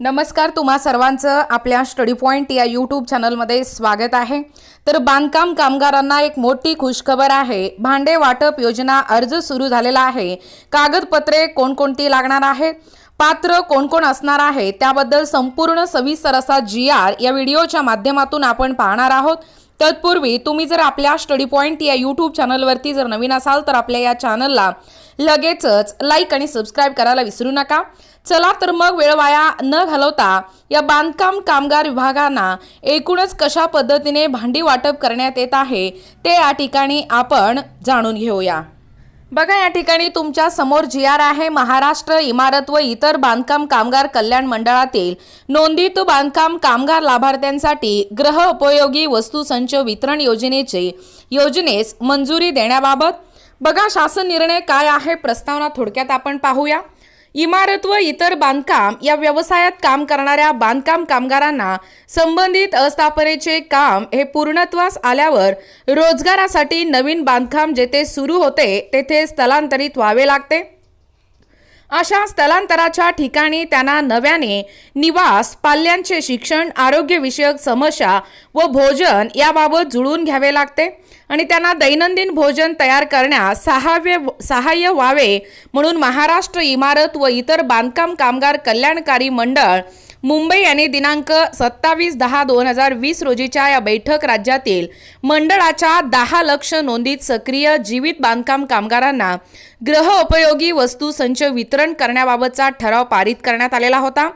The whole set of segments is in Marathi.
नमस्कार तुम्हा सर्वांचं आपल्या स्टडी पॉईंट या यूट्यूब चॅनलमध्ये स्वागत आहे. तर बांधकाम कामगारांना एक मोठी खुशखबर आहे. भांडे वाटप योजना अर्ज सुरू झालेला आहे. कागदपत्रे कोणकोणती लागणार आहेत पात्र कोण कोण असणार आहे? त्याबद्दल संपूर्ण सविस्तर असा जी आर या व्हिडिओच्या माध्यमातून आपण पाहणार आहोत. तत्पूर्वी तुम्ही जर आपल्या स्टडी पॉईंट या यूट्यूब चॅनलवरती जर नवीन असाल तर आपल्या या चॅनलला लगेचच लाईक आणि सबस्क्राईब करायला विसरू नका. चला तर मग वेळ वाया न घालवता या बांधकाम कामगार विभागांना एकूणच कशा पद्धतीने भांडी वाटप करण्यात येत आहे ते या ठिकाणी आपण जाणून घेऊया. बघा या ठिकाणी तुमच्यासमोर जी आर आहे महाराष्ट्र इमारत व इतर बांधकाम कामगार कल्याण मंडळातील नोंदीत बांधकाम कामगार लाभार्थ्यांसाठी ग्रह उपयोगी वस्तू संच वितरण योजनेचे योजनेस मंजुरी देण्याबाबत बघा शासन निर्णय काय आहे प्रस्तावना थोडक्यात आपण पाहूया. इमारत व इतर बांधकाम या व्यवसायात काम करणाऱ्या बांधकाम कामगारांना संबंधित अस्थापनेचे काम हे पूर्णत्वास आल्यावर रोजगारासाठी नवीन बांधकाम जेथे सुरू होते तेथे स्थलांतरित व्हावे लागते. अशा स्थलांतराच्या ठिकाणी त्यांना नव्याने निवास पाल्यांचे शिक्षण आरोग्यविषयक समस्या व भोजन याबाबत जुळून घ्यावे लागते. आणि त्यांना दैनंदिन भोजन तयार करण्यास सहाव्य सहाय्य व्हावे म्हणून महाराष्ट्र इमारत व इतर बांधकाम कामगार कल्याणकारी मंडळ मुंबई यांनी दिनांक सत्तावीस दहा दोन हजार वीस रोजीच्या या बैठक राज्यातील मंडळाच्या दहा लक्ष नोंदीत सक्रिय जीवित बांधकाम कामगारांना ग्रह उपयोगी वस्तू संच वितरण करण्याबाबतचा ठराव पारित करण्यात आलेला होता.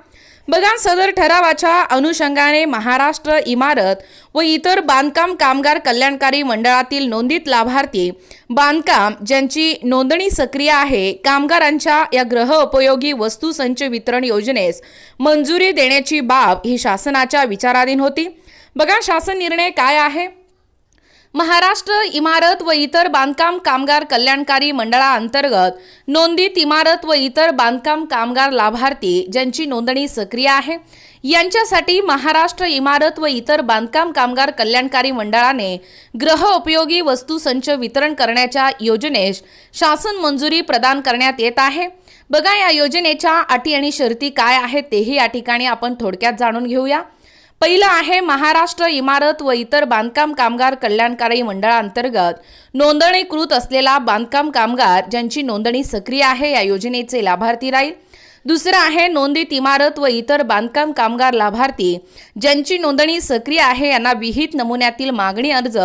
बघा सदर ठरावाच्या अनुषंगाने महाराष्ट्र इमारत व इतर बांधकाम कामगार कल्याणकारी मंडळातील नोंदीत लाभार्थी बांधकाम ज्यांची नोंदणी सक्रिय आहे कामगारांच्या या ग्रह उपयोगी वस्तू संच वितरण योजनेस मंजुरी देण्याची बाब ही शासनाच्या विचाराधीन होती. बघा शासन निर्णय काय आहे? महाराष्ट्र इमारत व इतर बांधकाम कामगार कल्याणकारी मंडळाअंतर्गत नोंदित इमारत व इतर बांधकाम कामगार लाभार्थी ज्यांची नोंदणी सक्रिय आहे यांच्यासाठी महाराष्ट्र इमारत व इतर बांधकाम कामगार कल्याणकारी मंडळाने ग्रह उपयोगी वस्तू संच वितरण करण्याच्या योजनेस शासन मंजुरी प्रदान करण्यात येत आहे. बघा या योजनेच्या अटी आणि शर्ती काय आहेत तेही या ठिकाणी आपण थोडक्यात जाणून घेऊया. पहिलं आहे महाराष्ट्र इमारत व इतर बांधकाम कामगार कल्याणकारी मंडळांतर्गत नोंदणीकृत असलेला बांधकाम कामगार ज्यांची नोंदणी सक्रिय आहे या योजनेचे लाभार्थी राहील. दुसरं आहे नोंदित इमारत व इतर बांधकाम कामगार लाभार्थी. ज्यांची नोंदणी सक्रिय आहे यांना विहित नमुन्यातील मागणी अर्ज.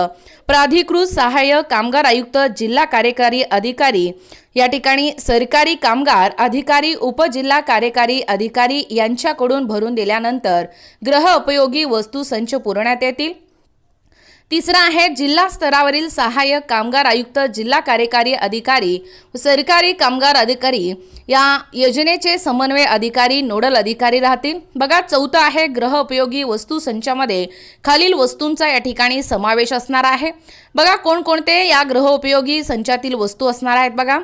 प्राधिकृत सहाय्य कामगार आयुक्त जिल्हा कार्यकारी अधिकारी. या ठिकाणी सरकारी कामगार अधिकारी उपजिल्हा कार्यकारी अधिकारी यांच्याकडून भरून दिल्यानंतर ग्रह उपयोगी वस्तू संच पुरवण्यात येतील. तिसरं आहे जिल्हा स्तरावरील सहाय्यक कामगार आयुक्त जिल्हा कार्यकारी अधिकारी सरकारी कामगार अधिकारी. या योजनेचे समन्वय अधिकारी नोडल अधिकारी राहतील. बघा चौथं आहे ग्रह उपयोगी वस्तू संचामध्ये खालील वस्तूंचा या ठिकाणी समावेश असणार आहे. बघा कोणकोणते या ग्रह उपयोगी संचातील वस्तू असणार आहेत बघा.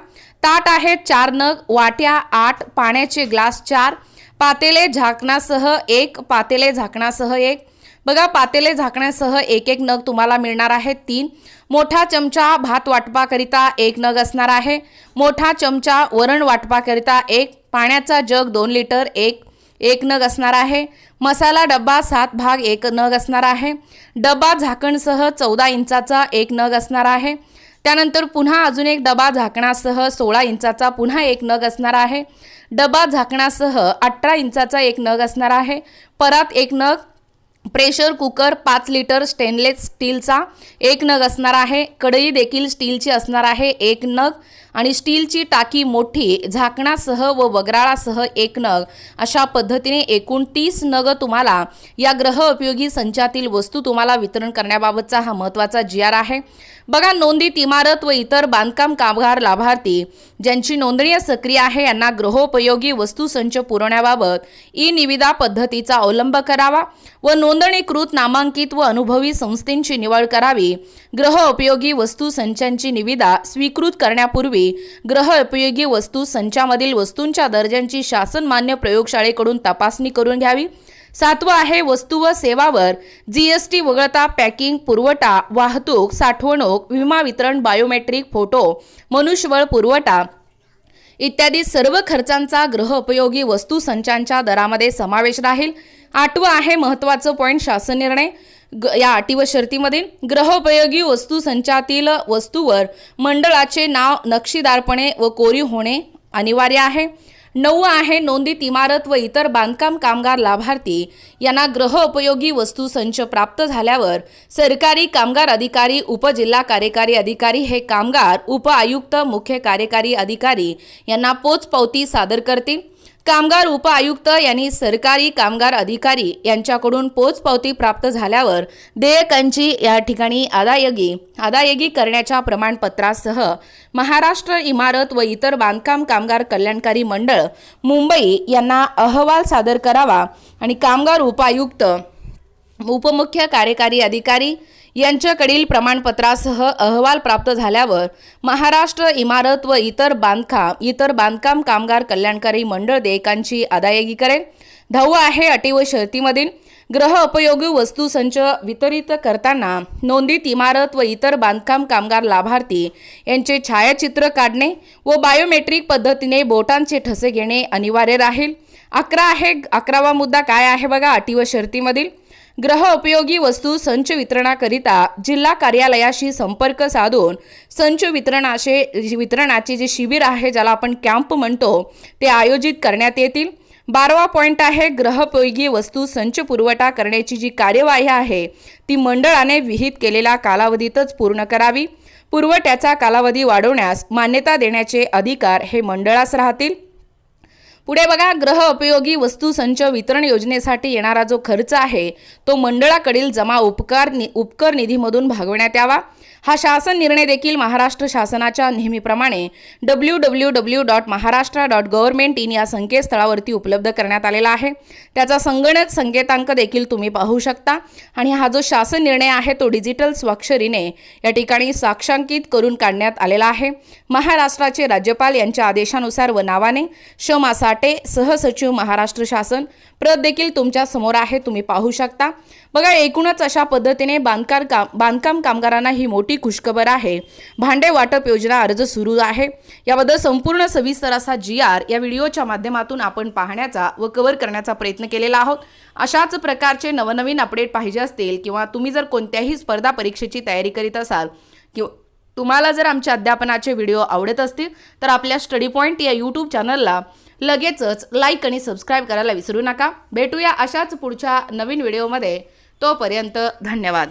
ताट आहेत चार नग वाट्या आठ पाण्याचे ग्लास चार पातेले झाकणासह एक पातेले झाकणासह एक. बघा पातेले झाकण्यासह एक एक नग तुम्हाला मिळणार आहेत. तीन. मोठा चमचा भात वाटपाकरिता एक नग असणार आहे. मोठा चमचा वरण वाटपाकरिता एक. पाण्याचा जग दोन लिटर एक. एक नग असणार आहे. मसाला डब्बा सात भाग एक नग असणार आहे. डबा झाकणसह चौदा इंचाचा एक नग असणार आहे. त्यानंतर पुन्हा अजून एक डबा झाकणासह सोळा इंचाचा पुन्हा एक नग असणार आहे. डबा झाकणासह अठरा इंचाचा एक नग असणार आहे. परत एक नग प्रेशर कुकर पाच लिटर स्टेनलेस स्टीलचा एक नग असणार आहे कढई देखील स्टीलची असणार आहे एक नग. आणि स्टीलची टाकी मोठी झाकणासह व वगराळासह एक नग. अशा पद्धतीने एकूण तीस नग तुम्हाला या ग्रह उपयोगी संचातील वस्तू तुम्हाला वितरण करण्याबाबतचा हा महत्त्वाचा जी आर आहे. बघा नोंदीत इमारत व इतर बांधकाम कामगार लाभार्थी ज्यांची नोंदणी सक्रिय आहे यांना ग्रहोपयोगी वस्तू संच पुरवण्याबाबत ई निविदा पद्धतीचा अवलंब करावा व नोंद नोंदणीकृत नामांकित व अनुभवी संस्थेंची निवड करावी. ग्रह उपयोगी वस्तू संचांची निविदा स्वीकृत करण्यापूर्वी ग्रह उपयोगी वस्तू संचामधील वस्तूंच्या दर्जांची शासनमान्य प्रयोगशाळेकडून तपासणी करून घ्यावी. सातवं आहे वस्तू व सेवावर. जीएसटी वगळता पॅकिंग पुरवठा वाहतूक साठवणूक विमा वितरण बायोमेट्रिक फोटो मनुष्यबळ पुरवठा इत्यादी सर्व खर्चांचा गृहउपयोगी वस्तू संचांच्या दरामध्ये समावेश राहील. आठवं आहे महत्त्वाचं पॉईंट शासन निर्णय. ग या अटी व शर्तीमध्ये ग्रहोपयोगी वस्तू संचातील वस्तूवर मंडळाचे नाव नक्षीदारपणे व कोरीव होणे अनिवार्य आहे. नऊ आहे नोंदीत इमारत व इतर बांधकाम कामगार लाभार्थी. यांना ग्रहोपयोगी वस्तू संच प्राप्त झाल्यावर सरकारी कामगार अधिकारी उपजिल्हा कार्यकारी अधिकारी हे कामगार उप आयुक्त मुख्य कार्यकारी अधिकारी यांना पोचपावती सादर करतील. कामगार उपआयुक्त यांनी सरकारी कामगार अधिकारी यांच्याकडून पोचपावती प्राप्त झाल्यावर देयकांची या ठिकाणी अदायगी अदायगी करण्याच्या प्रमाणपत्रासह महाराष्ट्र इमारत व इतर बांधकाम कामगार कल्याणकारी मंडळ मुंबई यांना अहवाल सादर करावा आणि कामगार उपायुक्त उपमुख्य कार्यकारी अधिकारी यांच्याकडील प्रमाणपत्रासह अहवाल प्राप्त झाल्यावर महाराष्ट्र इमारत व इतर बांधकाम इतर बांधकाम कामगार कल्याणकारी मंडळ देयकांची अदायगी करेल. दहावं आहे अटी व शर्तीमधील. ग्रह उपयोगी वस्तू संच वितरित करताना नोंदीत इमारत व इतर बांधकाम कामगार लाभार्थी यांचे छायाचित्र काढणे व बायोमेट्रिक पद्धतीने बोटांचे ठसे घेणे अनिवार्य राहील. अकरा आहे अकरावा मुद्दा काय आहे बघा अटी व शर्तीमधील. ग्रह उपयोगी वस्तू संच वितरणाकरिता जिल्हा कार्यालयाशी संपर्क साधून संच वितरणाचे वितरणाचे जे शिबिर आहे ज्याला आपण कॅम्प म्हणतो ते आयोजित करण्यात येतील. बारावा पॉईंट आहे ग्रहपयोगी वस्तू संच पुरवठा करण्याची जी कार्यवाही आहे ती मंडळाने विहित केलेल्या कालावधीतच पूर्ण करावी. पुरवठ्याचा कालावधी वाढवण्यास मान्यता देण्याचे अधिकार हे मंडळास राहतील. पुढे बघा ग्रह उपयोगी वस्तू संच वितरण योजनेसाठी येणारा जो खर्च आहे तो मंडळाकडील जमा उपकार नि उपकर निधीमधून भागवण्यात यावा. हा शासन निर्णय देखील महाराष्ट्र शासनाच्या नेहमीप्रमाणे W W W dot Maharashtra dot government in या संकेतस्थळावरती उपलब्ध करण्यात आलेला आहे. त्याचा संगणक संकेतांक देखील तुम्ही पाहू शकता. आणि हा जो शासन निर्णय आहे तो डिजिटल स्वाक्षरीने या ठिकाणी साक्षांकित करून काढण्यात आलेला आहे. महाराष्ट्राचे राज्यपाल यांच्या आदेशानुसार व नावाने शमा साठे सहसचिव महाराष्ट्र शासन प्रत देखील तुमच्यासमोर आहे तुम्ही पाहू शकता. बघा एकूणच अशा पद्धतीने बांधकार काम बांधकाम कामगारांना ही मोठी खुशखबर आहे. भांडे वाटप योजना अर्ज सुरू आहे. याबद्दल संपूर्ण सविस्तर असा जी आर या व्हिडिओच्या माध्यमातून आपण पाहण्याचा व कव्हर करण्याचा प्रयत्न केलेला आहोत. अशाच प्रकारचे नवनवीन अपडेट पाहिजे असतील किंवा तुम्ही जर कोणत्याही स्पर्धा परीक्षेची तयारी करीत असाल किंवा तुम्हाला जर आमच्या अध्यापनाचे व्हिडिओ आवडत असतील तर आपल्या स्टडी पॉईंट या यूट्यूब चॅनलला लगेचच लाईक आणि सबस्क्राईब करायला विसरू नका. भेटूया अशाच पुढच्या नवीन व्हिडिओमध्ये. तोपर्यंत धन्यवाद.